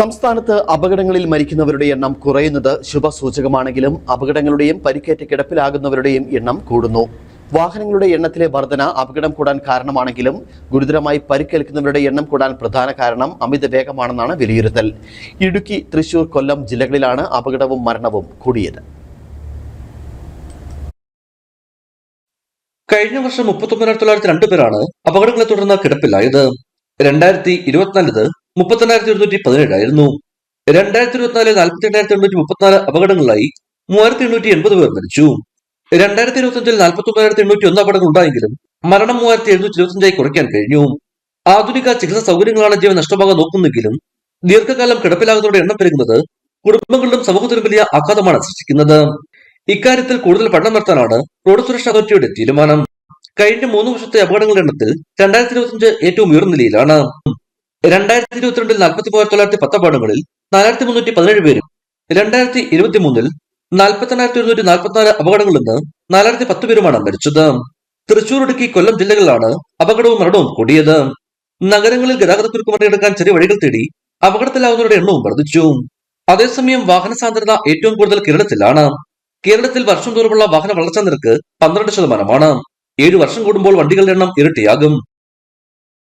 സംസ്ഥാനത്ത് അപകടങ്ങളിൽ മരിക്കുന്നവരുടെ എണ്ണം കുറയുന്നത് ശുഭസൂചകമാണെങ്കിലും അപകടങ്ങളുടെയും പരിക്കേറ്റ കിടപ്പിലാകുന്നവരുടെയും എണ്ണം കൂടുന്നു. വാഹനങ്ങളുടെ എണ്ണത്തിലെ വർധന അപകടം കൂടാൻ കാരണമാണെങ്കിലും ഗുരുതരമായി പരിക്കേൽക്കുന്നവരുടെ എണ്ണം കൂടാൻ പ്രധാന കാരണം അമിത വേഗമാണെന്നാണ് വിലയിരുത്തൽ. ഇടുക്കി തൃശൂർ കൊല്ലം ജില്ലകളിലാണ് അപകടവും മരണവും കൂടിയത്. കഴിഞ്ഞ വർഷം മുപ്പത്തൊമ്പതിനായിരത്തി തൊള്ളായിരത്തി രണ്ട് പേരാണ് അപകടങ്ങളെ തുടർന്ന് കിടപ്പിലായത്. രണ്ടായിരത്തി ഇരുപത്തിനാലിത് മുപ്പത്തിരണ്ടായിരത്തി ഒരുന്നൂറ്റി പതിനേഴായിരുന്നു രണ്ടായിരത്തി ഇരുപത്തിനാല് നാൽപ്പത്തി എണ്ണായിരത്തി എണ്ണൂറ്റി മുപ്പത്തിനാല് അപകടങ്ങളായി മൂവായിരത്തി എണ്ണൂറ്റി എൺപത് പേർ മരിച്ചു. രണ്ടായിരത്തി ഇരുപത്തിയഞ്ചിൽ നാൽപ്പത്തി ഒമ്പതിനായിരത്തി എണ്ണൂറ്റി ഒന്ന് അപകടങ്ങൾ ഉണ്ടായെങ്കിലും മരണം മൂവായിരത്തി എഴുന്നൂറ്റി ഇരുപത്തിയഞ്ചായി കുറയ്ക്കാൻ കഴിഞ്ഞു. ആധുനിക ചികിത്സാ സൗകര്യങ്ങളാണ് ജീവൻ നഷ്ടമാകാൻ നോക്കുന്നെങ്കിലും ദീർഘകാലം കിടപ്പിലാകുന്നവരുടെ എണ്ണം പെരുകുന്നത് കുടുംബങ്ങളിലും സമൂഹത്തിലും വലിയ ആഘാതമാണ് സൃഷ്ടിക്കുന്നത്. ഇക്കാര്യത്തിൽ കൂടുതൽ പഠനം നടത്താനാണ് റോഡ് സുരക്ഷാ അതോറിറ്റിയുടെ തീരുമാനം. കഴിഞ്ഞ മൂന്ന് വർഷത്തെ അപകടങ്ങളുടെ എണ്ണത്തിൽ രണ്ടായിരത്തി ഇരുപത്തിയഞ്ച് ഏറ്റവും ഉയർന്ന നിലയിലാണ്. രണ്ടായിരത്തി ഇരുപത്തിരണ്ടിൽ നാൽപ്പത്തി മൂവായിരത്തി തൊള്ളായിരത്തി പത്ത് അപകടങ്ങളിൽ നാലായിരത്തി മുന്നൂറ്റി പതിനേഴ് പേരും രണ്ടായിരത്തി ഇരുപത്തി മൂന്നിൽ നാൽപ്പത്തി എണ്ണായിരത്തി ഒരുന്നൂറ്റി നാൽപ്പത്തിനാല് അപകടങ്ങളിൽ നിന്ന് നാലായിരത്തി പത്ത് പേരുമാണ് മരിച്ചത്. തൃശൂർ ഇടുക്കി കൊല്ലം ജില്ലകളിലാണ് അപകടവും മരണവും കൂടിയത്. നഗരങ്ങളിൽ ഗതാഗതക്കുരുക്ക് മറികടക്കാൻ ചെറിയ വഴികൾ തേടി അപകടത്തിലാവുന്നവരുടെ എണ്ണവും വർദ്ധിച്ചു. അതേസമയം വാഹന സാന്ദ്രത ഏറ്റവും കൂടുതൽ കേരളത്തിലാണ്. കേരളത്തിൽ വർഷം തോറുമുള്ള വാഹന വളർച്ചാ നിരക്ക് പന്ത്രണ്ട് ശതമാനമാണ്. ഏഴു വർഷം കൂടുമ്പോൾ വണ്ടികളുടെ എണ്ണം ഇരട്ടിയാകും.